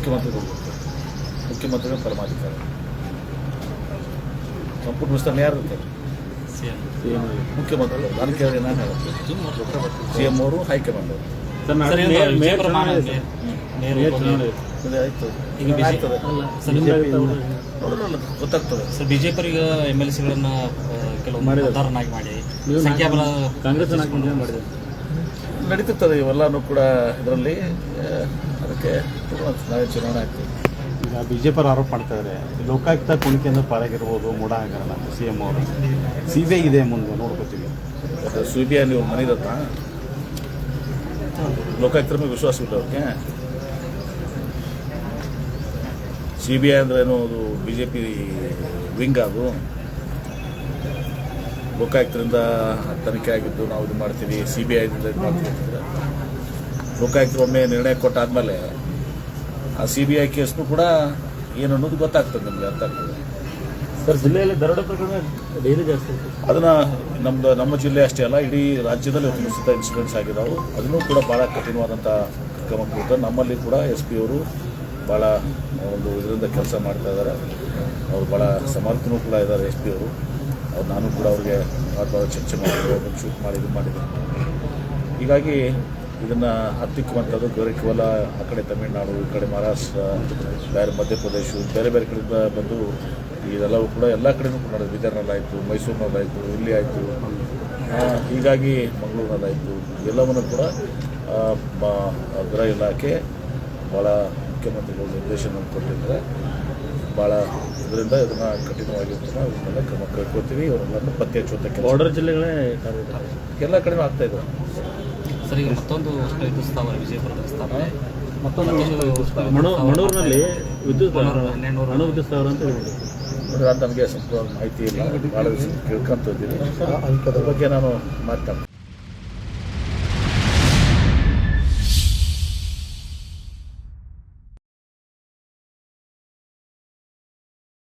ಮುಖ್ಯಮಂತ್ರಿಗಳು ಮುಖ್ಯಮಂತ್ರಿಗಳು ಪರಮಾಧಿಕಾರ. ಸಂಪುಟ ವಿಸ್ತರಣೆ ಯಾರು ಇರ್ತಾರೆ ಮುಖ್ಯಮಂತ್ರಿಗಳು ನಾನು ಕೇಳಿದ್ರೆ ನಾನು ಹೇಳ್ತೀನಿ. ಸಿ ಎಂ ಅವರು ಹೈಕಮಾಂಡ್ ಅವರು. ಸರ್, ಈಗ ಈಗ ಗೊತ್ತಾಗ್ತದೆ. ಸರ್ ಬಿಜೆಪಿ ಎಂ ಎಲ್ ಸಿಗಳನ್ನ ಕೆಲವು. ಮಾಡಿ ಸಂಖ್ಯಾಬಲ ಕಾಂಗ್ರೆಸ್ ಮಾಡಿದೆ ನಡೀತಿರ್ತದೆ ಇವೆಲ್ಲನೂ ಕೂಡ ಇದರಲ್ಲಿ ಅದಕ್ಕೆ ನಾವೇ ಚುನಾವಣೆ ಆಗ್ತದೆ. ಈಗ ಬಿಜೆಪಿ ಆರೋಪ ಮಾಡ್ತಾ ಇದ್ದಾರೆ ಲೋಕಾಯುಕ್ತ ಕುಣಿಕೆಯಿಂದ ಪಾರಾಗಿರ್ಬೋದು ಮೂಡ ಸಿ ಎಂ ಅವರು. ಸಿ ಬಿ ಐ ಇದೆ ಮುಂದೆ ನೋಡ್ಕೋತೀವಿ. ಸಿ ಬಿ ಐ ನೀವು ಮನಿದತ್ತ? ಲೋಕಾಯುಕ್ತರ ಮೇಲೆ ವಿಶ್ವಾಸ ಇಲ್ಲ ಅವ್ರಿಗೆ? ಸಿ ಬಿ ಐ ಅಂದ್ರೇನು ಅದು ಬಿ ಜೆ ಪಿ ವಿಂಗ್ ಅದು? ಲೋಕಾಯುಕ್ತರಿಂದ ತನಿಖೆ ಆಗಿದ್ದು ನಾವು ಇದು ಮಾಡ್ತೀವಿ ಸಿ ಬಿ ಐದಿಂದ ಇದು ಮಾಡ್ತೀವಿ ಅಂತಂದರೆ. ಲೋಕಾಯುಕ್ತರು ಒಮ್ಮೆ ನಿರ್ಣಯ ಕೊಟ್ಟಾದಮೇಲೆ ಆ ಸಿ ಬಿ ಐ ಕೇಸ್ನು ಕೂಡ ಏನು ಅನ್ನೋದು ಗೊತ್ತಾಗ್ತದೆ ನಮಗೆ ಅರ್ಥ ಆಗ್ತದೆ. ಸರ್ ಜಿಲ್ಲೆಯಲ್ಲಿ ದರೋಡೆ ಪ್ರಕರಣ ಡೈಲಿ ಜಾಸ್ತಿ ಅದನ್ನು ನಮ್ದು ನಮ್ಮ ಜಿಲ್ಲೆ ಅಷ್ಟೇ ಅಲ್ಲ ಇಡೀ ರಾಜ್ಯದಲ್ಲಿ ಒಂದು ಸುತ್ತ ಇನ್ಸಿಡೆಂಟ್ಸ್ ಆಗಿದ್ದಾವೆ ಅದನ್ನು ಕೂಡ ಭಾಳ ಕಠಿಣವಾದಂಥ ಕ್ರಮ ಕೊಡ್ತಾರೆ ನಮ್ಮಲ್ಲಿ ಕೂಡ ಎಸ್ ಪಿ ಅವರು ಭಾಳ ಒಂದು ಇದರಿಂದ ಕೆಲಸ ಮಾಡ್ತಾ ಇದ್ದಾರೆ ಅವರು ಭಾಳ ಸಮರ್ಥನೂ ಕೂಡ ಇದ್ದಾರೆ ಎಸ್ ಪಿ ಅವ್ರು. ನಾನು ಕೂಡ ಅವ್ರಿಗೆ ಭಾಳ ಚರ್ಚೆ ಮಾಡಿದ್ರು ಅದನ್ನು ಶೂಟ್ ಮಾಡಿ ಇದು ಮಾಡಿದೆ ಹೀಗಾಗಿ ಇದನ್ನು ಹತ್ತಿಕ್ಕುವಂಥದ್ದು ಬೇರೆ ಕೇವಲ ಆ ಕಡೆ ತಮಿಳುನಾಡು, ಈ ಕಡೆ ಮಹಾರಾಷ್ಟ್ರ, ಬೇರೆ ಮಧ್ಯಪ್ರದೇಶ, ಬೇರೆ ಬೇರೆ ಕಡೆಯಿಂದ ಬಂದು ಇದೆಲ್ಲವೂ ಕೂಡ ಎಲ್ಲ ಕಡೆನೂ ಕೂಡ ನಡೆದಿದೆ. ಬೀದರ್ನಲ್ಲಾಯಿತು, ಮೈಸೂರಿನಲ್ಲಾಯಿತು ಇಲ್ಲಿ ಆಯಿತು ಹೀಗಾಗಿ ಮಂಗಳೂರಿನಲ್ಲಾಯಿತು. ಎಲ್ಲವನ್ನು ಕೂಡ ಗೃಹ ಇಲಾಖೆ ಭಾಳ ಮುಖ್ಯಮಂತ್ರಿಗಳು ನಿರ್ದೇಶನ ಕೊಟ್ಟಿದ್ದಾರೆ. ಭಾಳ ಇದರಿಂದ ಇದನ್ನು ಕಠಿಣವಾಗಿ ಇವನ್ನೆಲ್ಲ ಕ್ರಮ ಕೈಗೊಳ್ತೀವಿ. ಇವರೆಲ್ಲರನ್ನು ಪತ್ತೆ ಹಚ್ಚುವಂಥ ಬಾರ್ಡರ್ ಜಿಲ್ಲೆಗಳೇ ಕಾರ್ಯ ಎಲ್ಲ ಕಡೆ ಆಗ್ತಾ ಇದೆ. ಸರ್ ಈಗ ಮತ್ತೊಂದು ಇದು ಸ್ಥಾವರ ವಿಜಯಪುರದ ಸ್ಥಾಪನೆ ಮತ್ತೊಂದು ಮತ್ತೊಂದು ಮಣು ಮಣೂರಿನಲ್ಲಿ ವಿದ್ಯುತ್ ಅಣು ವಿದ್ಯುತ್ ಸ್ಥಾವರ ಅಂತ ಹೇಳ್ಬೋದು. ಅದು ನನಗೆ ಸಂಪೂರ್ಣ ಮಾಹಿತಿ ಇಲ್ಲ. ಭಾಳ ದಿವಸ ಕೇಳ್ಕೊಂತ ಇದ್ದೀನಿ. ಅದ್ರ ಬಗ್ಗೆ ನಾನು ಮಾತನಾಡ್ತೀನಿ